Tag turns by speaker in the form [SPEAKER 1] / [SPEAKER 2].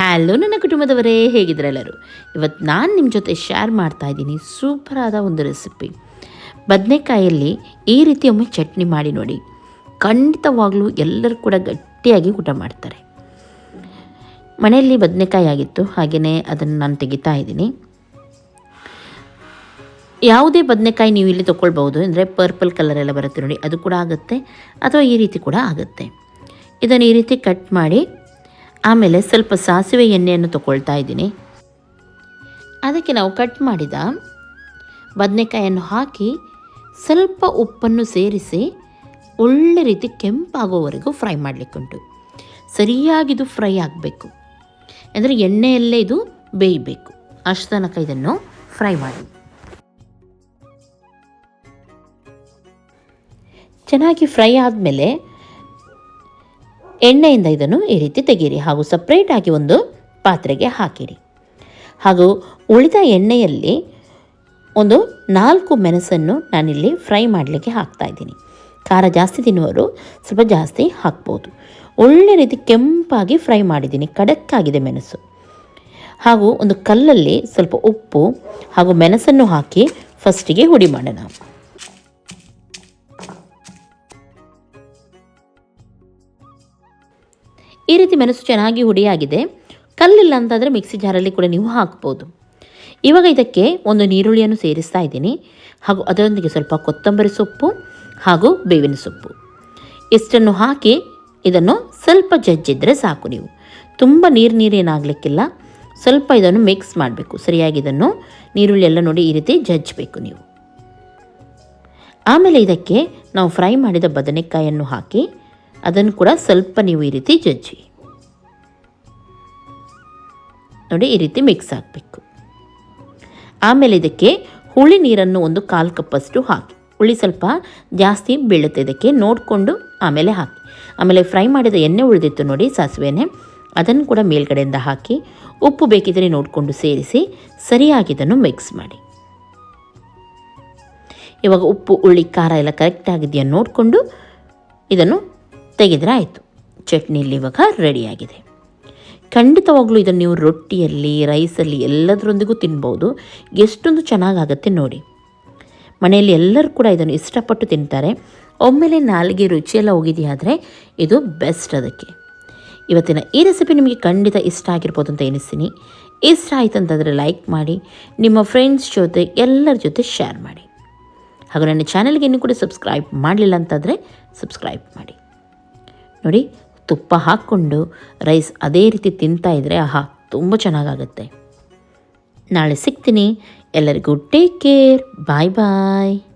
[SPEAKER 1] Hello ನನ್ನ ಕುಟುಂಬದವರೇ, ಹೇಗಿದ್ರೆಲ್ಲರೂ? ಇವತ್ತು ನಾನು ನಿಮ್ಮ ಜೊತೆ ಶೇರ್ ಮಾಡ್ತಾ ಇದ್ದೀನಿ ಸೂಪರಾದ ಒಂದು ರೆಸಿಪಿ ಬದನೆಕಾಯಲ್ಲಿ ಈ ರೀತಿ ಒಮ್ಮೆ ಚಟ್ನಿ ಮಾಡಿ ನೋಡಿ. ಖಂಡಿತವಾಗ್ಲೂ ಎಲ್ಲರೂ ಕೂಡ ಗಟ್ಟಿಯಾಗಿ ಊಟ ಮಾಡ್ತಾರೆ. ಮನೆಯಲ್ಲಿ ಬದನೆಕಾಯಿ ಆಗಿತ್ತು ಹಾಗೆಯೇ ಅದನ್ನು ನಾನು ತೆಗಿತಾ ಇದ್ದೀನಿ. ಯಾವುದೇ ಬದನೆಕಾಯಿ ನೀವು ಇಲ್ಲಿ ತೊಗೊಳ್ಬೋದು ಅಂದರೆ ಪರ್ಪಲ್ ಕಲರ್ ಎಲ್ಲ ಬರುತ್ತೆ ನೋಡಿ, ಅದು ಕೂಡ ಆಗುತ್ತೆ, ಅಥವಾ ಈ ರೀತಿ ಕೂಡ ಆಗುತ್ತೆ. ಇದನ್ನು ಈ ರೀತಿ ಕಟ್ ಮಾಡಿ ಆಮೇಲೆ ಸ್ವಲ್ಪ ಸಾಸಿವೆ ಎಣ್ಣೆಯನ್ನು ತಗೊಳ್ತಾ ಇದ್ದೀನಿ. ಅದಕ್ಕೆ ನಾವು ಕಟ್ ಮಾಡಿದ ಬದನೆಕಾಯನ್ನು ಹಾಕಿ ಸ್ವಲ್ಪ ಉಪ್ಪನ್ನು ಸೇರಿಸಿ ಒಳ್ಳೆ ರೀತಿ ಕೆಂಪಾಗೋವರೆಗೂ ಫ್ರೈ ಮಾಡಲಿಕ್ಕುಂಟು ಸರಿಯಾಗಿದು ಫ್ರೈ ಆಗಬೇಕು. ಅಂದರೆ ಎಣ್ಣೆಯಲ್ಲೇ ಇದು ಬೇಯಬೇಕು. ಅಷ್ಟು ತನಕ ಇದನ್ನು ಫ್ರೈ ಮಾಡಿ. ಚೆನ್ನಾಗಿ ಫ್ರೈ ಆದಮೇಲೆ ಎಣ್ಣೆಯಿಂದ ಇದನ್ನು ಈ ರೀತಿ ತೆಗೀರಿ ಹಾಗೂ ಸಪ್ರೇಟಾಗಿ ಒಂದು ಪಾತ್ರೆಗೆ ಹಾಕಿರಿ. ಹಾಗೂ ಉಳಿದ ಎಣ್ಣೆಯಲ್ಲಿ ಒಂದು ನಾಲ್ಕು ಮೆಣಸನ್ನು ನಾನಿಲ್ಲಿ ಫ್ರೈ ಮಾಡಲಿಕ್ಕೆ ಹಾಕ್ತಾ ಇದ್ದೀನಿ. ಖಾರ ಜಾಸ್ತಿ ತಿನ್ನುವರು ಸ್ವಲ್ಪ ಜಾಸ್ತಿ ಹಾಕ್ಬೋದು. ಒಳ್ಳೆ ರೀತಿ ಕೆಂಪಾಗಿ ಫ್ರೈ ಮಾಡಿದ್ದೀನಿ, ಕಡಕ್ಕಾಗಿದೆ ಮೆಣಸು. ಹಾಗೂ ಒಂದು ಕಲ್ಲಲ್ಲಿ ಸ್ವಲ್ಪ ಉಪ್ಪು ಹಾಗೂ ಮೆಣಸನ್ನು ಹಾಕಿ ಫಸ್ಟಿಗೆ ಹುಡಿ ಮಾಡೋಣ. ಈ ರೀತಿ ಮೆಣಸು ಚೆನ್ನಾಗಿ ಹುಡಿಯಾಗಿದೆ ಕಲ್ಲಿಲ್ಲ ಅಂತಂದರೆ ಮಿಕ್ಸಿ ಜಾರಲ್ಲಿ ಕೂಡ ನೀವು ಹಾಕ್ಬೋದು. ಇವಾಗ ಇದಕ್ಕೆ ಒಂದು ನೀರುಳ್ಳಿಯನ್ನು ಸೇರಿಸ್ತಾ ಇದ್ದೀನಿ. ಹಾಗೂ ಅದರೊಂದಿಗೆ ಸ್ವಲ್ಪ ಕೊತ್ತಂಬರಿ ಸೊಪ್ಪು ಹಾಗೂ ಬೇವಿನ ಸೊಪ್ಪು. ಇಷ್ಟನ್ನು ಹಾಕಿ ಇದನ್ನು ಸ್ವಲ್ಪ ಜಜ್ಜಿದ್ರೆ ಸಾಕು ನೀವು. ತುಂಬ ನೀರು ನೀರೇನಾಗಲಿಕ್ಕಿಲ್ಲ ಸ್ವಲ್ಪ ಇದನ್ನು ಮಿಕ್ಸ್ ಮಾಡಬೇಕು. ಸರಿಯಾಗಿ ಇದನ್ನು ನೀರುಳ್ಳಿ ಎಲ್ಲ ನೋಡಿ ಈ ರೀತಿ ಜಜ್ಜಬೇಕು ನೀವು. ಆಮೇಲೆ ಇದಕ್ಕೆ ನಾವು ಫ್ರೈ ಮಾಡಿದ ಬದನೆಕಾಯನ್ನು ಹಾಕಿ ಅದನ್ನು ಕೂಡ ಸ್ವಲ್ಪ ನೀವು ಈ ರೀತಿ ಜಜ್ಜಿ. ನೋಡಿ, ಈ ರೀತಿ ಮಿಕ್ಸ್ ಹಾಕಬೇಕು ಆಮೇಲೆ ಇದಕ್ಕೆ ಹುಳಿ ನೀರನ್ನು ಒಂದು ಕಾಲು ಕಪ್ಪಷ್ಟು ಹಾಕಿ. ಹುಳಿ ಸ್ವಲ್ಪ ಜಾಸ್ತಿ ಬೀಳುತ್ತೆ ಇದಕ್ಕೆ, ನೋಡಿಕೊಂಡು ಆಮೇಲೆ ಹಾಕಿ. ಆಮೇಲೆ ಫ್ರೈ ಮಾಡಿದ ಎಣ್ಣೆ ಉಳಿದಿತ್ತು ನೋಡಿ ಸಾಸಿವೆ ಎಣ್ಣೆ ಅದನ್ನು ಕೂಡ ಮೇಲ್ಗಡೆಯಿಂದ ಹಾಕಿ, ಉಪ್ಪು ಬೇಕಿದ್ರೆ ನೋಡಿಕೊಂಡು ಸೇರಿಸಿ, ಸರಿಯಾಗಿ ಇದನ್ನು ಮಿಕ್ಸ್ ಮಾಡಿ. ಇವಾಗ ಉಪ್ಪು, ಹುಳಿ, ಖಾರ ಎಲ್ಲ ಕರೆಕ್ಟ್ ಆಗಿದೆಯಾ ನೋಡಿಕೊಂಡು ಇದನ್ನು ತೆಗೆದ್ರೆ ಆಯಿತು. ಚಟ್ನಿಯಲ್ಲಿ ಇವಾಗ ರೆಡಿಯಾಗಿದೆ ಖಂಡಿತವಾಗ್ಲೂ ಇದನ್ನು ನೀವು ರೊಟ್ಟಿಯಲ್ಲಿ ರೈಸಲ್ಲಿ ಎಲ್ಲದರೊಂದಿಗೂ ತಿನ್ಬೋದು. ಎಷ್ಟೊಂದು ಚೆನ್ನಾಗಾಗತ್ತೆ ನೋಡಿ. ಮನೆಯಲ್ಲಿ ಎಲ್ಲರೂ ಕೂಡ ಇದನ್ನು ಇಷ್ಟಪಟ್ಟು ತಿಂತಾರೆ. ಒಮ್ಮೆಲೆ ನಾಲಿಗೆ ರುಚಿಯೆಲ್ಲ ಹೋಗಿದೆಯಾದರೆ ಇದು ಬೆಸ್ಟ್ ಅದಕ್ಕೆ. ಇವತ್ತಿನ ಈ ರೆಸಿಪಿ ನಿಮಗೆ ಖಂಡಿತ ಇಷ್ಟ ಆಗಿರ್ಬೋದು ಅಂತ ಎನಿಸ್ತೀನಿ ಇಷ್ಟ ಆಯಿತು ಅಂತಂದರೆ ಲೈಕ್ ಮಾಡಿ, ನಿಮ್ಮ ಫ್ರೆಂಡ್ಸ್ ಜೊತೆ, ಎಲ್ಲರ ಜೊತೆ ಶೇರ್ ಮಾಡಿ. ಹಾಗೂ ನನ್ನ ಚಾನಲ್ಗೆ ಇನ್ನೂ ಕೂಡ ಸಬ್ಸ್ಕ್ರೈಬ್ ಮಾಡಲಿಲ್ಲ ಅಂತಂದರೆ ಸಬ್ಸ್ಕ್ರೈಬ್ ಮಾಡಿ. ನೋಡಿ, ತುಪ್ಪ ಹಾಕ್ಕೊಂಡು ರೈಸ್ ಅದೇ ರೀತಿ ತಿಂತಾ ಇದ್ದರೆ ಆಹಾ, ತುಂಬ ಚೆನ್ನಾಗಾಗುತ್ತೆ. ನಾಳೆ ಸಿಗ್ತೀನಿ. ಎಲ್ಲರಿಗೂ ಟೇಕ್ ಕೇರ್. ಬಾಯ್ ಬಾಯ್.